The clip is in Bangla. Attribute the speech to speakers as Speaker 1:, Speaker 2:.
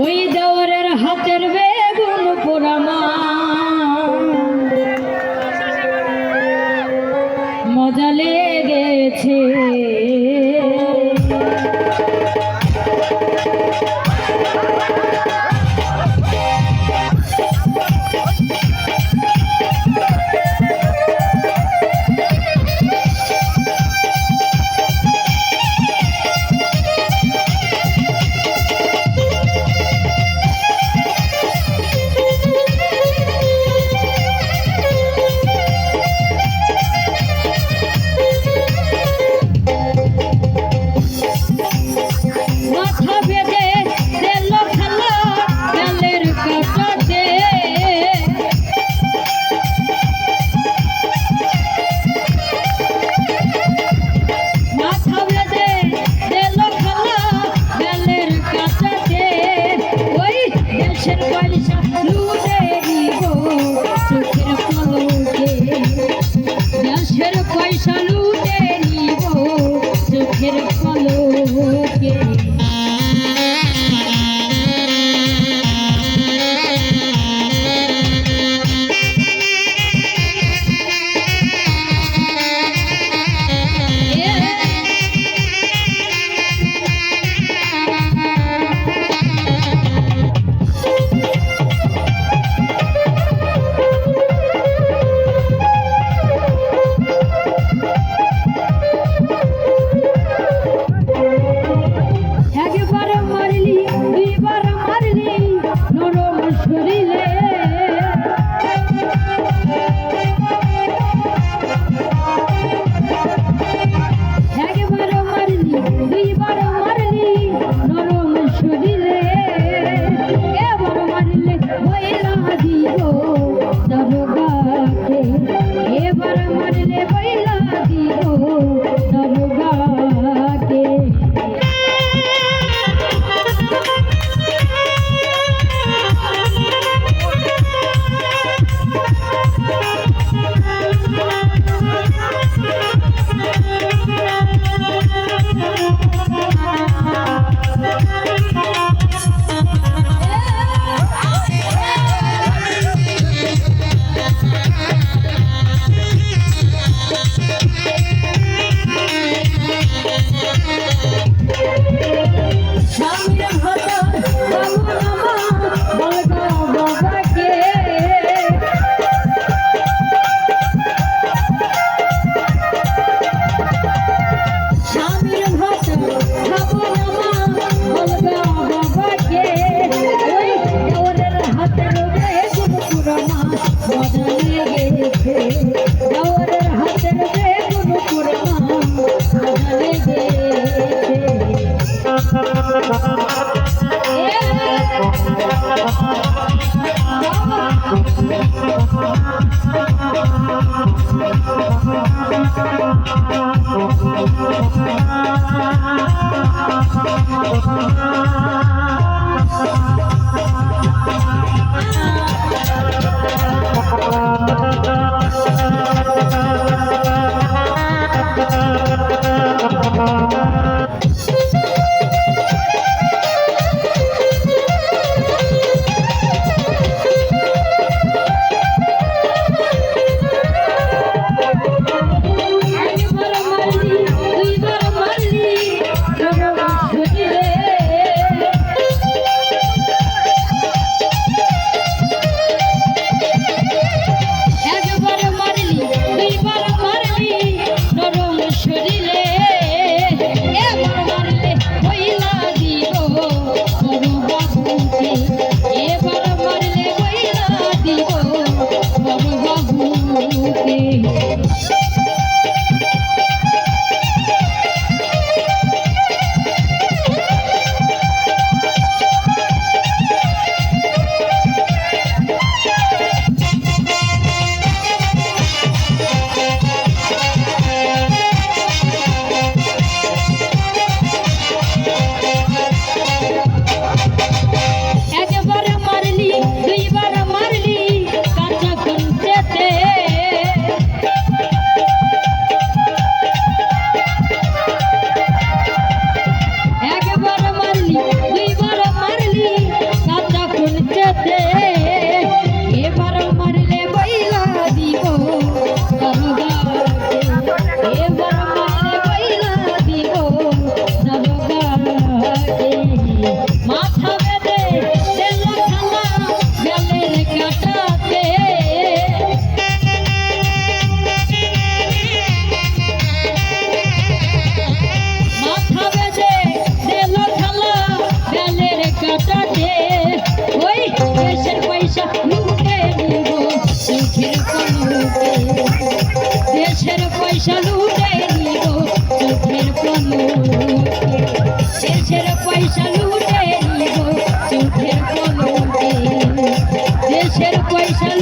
Speaker 1: ওই দৌড়ের হাতের বেগুন পুরামা মজা লেগেছে। Oh, Thank you. পয়সা লুটে নিব চোখের প্রমুখ দেশের পয়সা লুটে নিব চোখের প্রমুখ দেশের পয়সা